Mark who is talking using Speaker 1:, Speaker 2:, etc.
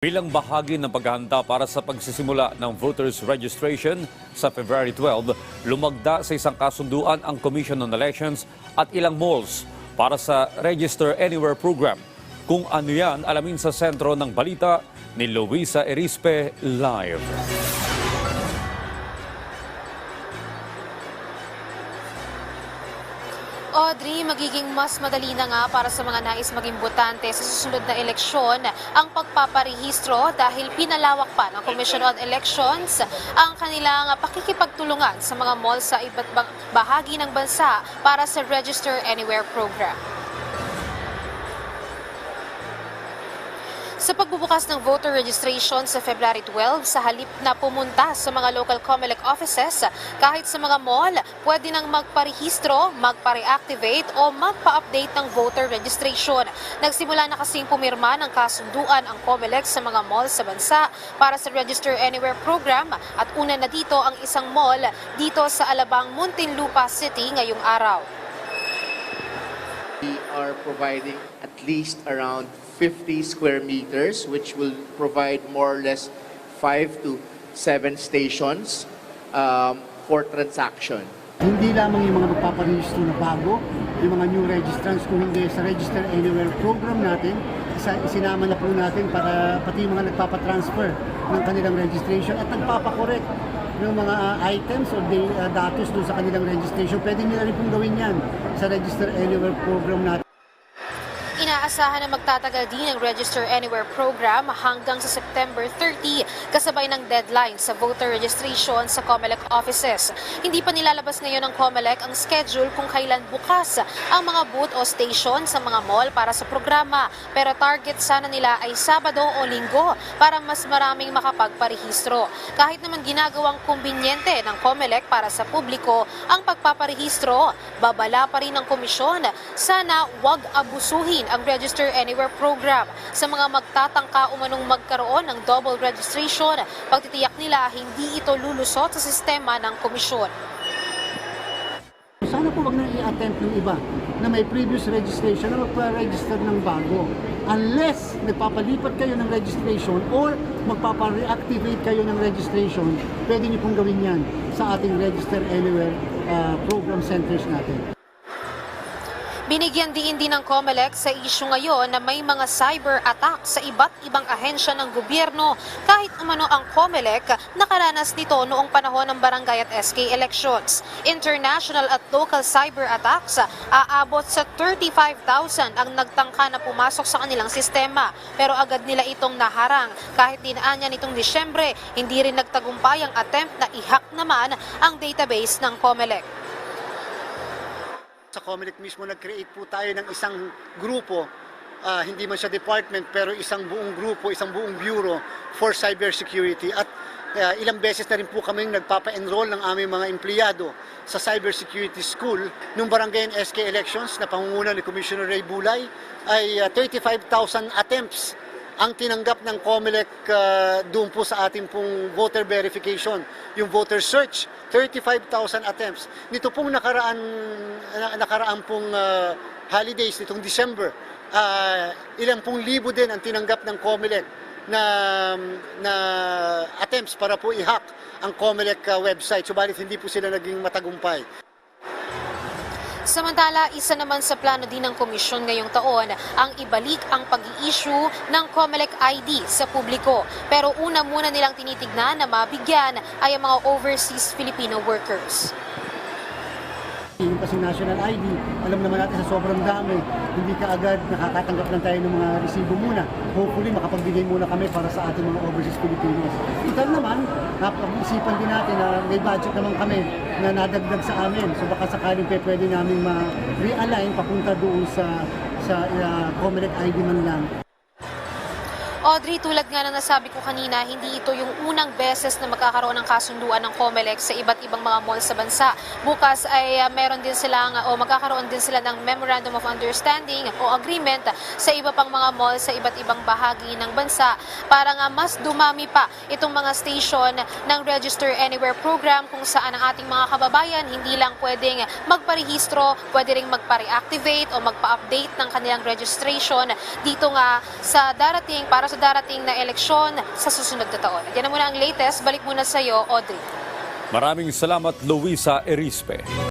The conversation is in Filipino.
Speaker 1: Bilang bahagi ng paghahanda para sa pagsisimula ng voters registration sa February 12, lumagda sa isang kasunduan ang Commission on Elections at ilang malls para sa Register Anywhere program. Kung ano yan, alamin sa sentro ng balita ni Luisa Erispe live.
Speaker 2: Audrey, magiging mas madali na nga para sa mga nais maging botante sa susunod na eleksyon ang pagpaparehistro dahil pinalawak pa ng Commission on Elections ang kanilang pakikipagtulungan sa mga mall sa iba't bahagi ng bansa para sa Register Anywhere program. Sa pagbubukas ng voter registration sa February 12, sa halip na pumunta sa mga local COMELEC offices, kahit sa mga mall, pwede nang magparehistro, magpa-reactivate o magpa-update ng voter registration. Nagsimula na kasing pumirma ng kasunduan ang COMELEC sa mga mall sa bansa para sa Register Anywhere program at una na dito ang isang mall dito sa Alabang, Muntinlupa City ngayong araw.
Speaker 3: Are providing at least around 50 square meters, which will provide more or less five to seven stations um, for transaction.
Speaker 4: Hindi lamang yung mga magpaparehistro na bago, yung mga new registrants, kung hindi sa Register Anywhere program natin, isa, isinama na po natin para pati yung mga nagpapatransfer ng kanilang registration at nagpapakorek ng mga uh, items o the, uh, datos doon sa kanilang registration. Pwede nila rin pong gawin yan sa Register Anywhere program natin.
Speaker 2: Inaasahan na magtatagal din ang Register Anywhere program hanggang sa September 30 kasabay ng deadline sa voter registration sa COMELEC offices. Hindi pa nilalabas ngayon ng COMELEC ang schedule kung kailan bukas ang mga booth o station sa mga mall para sa programa. Pero target sana nila ay Sabado o Linggo para mas maraming makapagparehistro. Kahit naman ginagawang kumbinyente ng COMELEC para sa publiko ang pagpaparehistro, babala pa rin ng komisyon. Sana wag abusuhin ang Register Anywhere program sa mga magtatangka umanong magkaroon ng double registration. Pagtitiyak nila hindi ito lulusot sa sistema ng komisyon.
Speaker 4: Sana po wag na i-attempt ng iba na may previous registration na magpa-register ng bago. Unless nagpapalipat kayo ng registration or magpapa-reactivate kayo ng registration, pwede niyo pong gawin yan sa ating Register Anywhere uh, program centers natin.
Speaker 2: Binigyan diin din ng COMELEC sa isyu ngayon na may mga cyber attack sa iba't ibang ahensya ng gobyerno kahit umano ang COMELEC nakaranas nito noong panahon ng barangay at SK elections. International at local cyber attacks aabot sa 35,000 ang nagtangka na pumasok sa kanilang sistema pero agad nila itong naharang. Kahit dinaan niya nitong Disyembre, hindi rin nagtagumpay ang attempt na i-hack naman ang database ng COMELEC.
Speaker 5: Sa Comelec mismo, nag-create po tayo ng isang grupo, ah, hindi man siya department, pero isang buong grupo, isang buong bureau for cybersecurity. At ah, ilang beses na rin po kami nagpapa-enroll ng aming mga empleyado sa cybersecurity school. Nung barangay SK elections na pangunguna ni Commissioner Ray Bulay, ay ah, 35,000 attempts ang tinanggap ng COMELEC uh, doon po sa ating pong voter verification, yung voter search, 35,000 attempts. Nito pong nakaraan, na- nakaraan pong uh, holidays, nitong December, uh, ilang pong libo din ang tinanggap ng COMELEC na, na attempts para po i-hack ang COMELEC uh, website. Subalit hindi po sila naging matagumpay.
Speaker 2: Samantala, isa naman sa plano din ng komisyon ngayong taon ang ibalik ang pag-i-issue ng COMELEC ID sa publiko. Pero una muna nilang tinitignan na mabigyan ay ang mga overseas Filipino workers.
Speaker 4: Yung kasi national ID, alam naman natin sa sobrang dami, hindi ka agad nakakatanggap lang tayo ng mga resibo muna. Hopefully, makapagbigay muna kami para sa ating mga overseas Filipinos. Ito naman, napag-isipan din natin na may budget naman kami na nadagdag sa amin. So baka sakaling pe, pwede namin ma-realign papunta doon sa sa uh, ID man lang.
Speaker 2: Audrey, tulad nga na nasabi ko kanina, hindi ito yung unang beses na magkakaroon ng kasunduan ng COMELEC sa iba't ibang mga mall sa bansa. Bukas ay uh, meron din silang o magkakaroon din sila ng Memorandum of Understanding o agreement sa iba pang mga mall sa iba't ibang bahagi ng bansa para nga mas dumami pa itong mga station ng Register Anywhere program kung saan ang ating mga kababayan hindi lang pwedeng magparehistro, pwede ring magpa-reactivate o magpa-update ng kanilang registration dito nga sa darating para sa darating na eleksyon sa susunod na taon. Yan na muna ang latest. Balik muna sa iyo, Audrey.
Speaker 1: Maraming salamat, Luisa Erispe.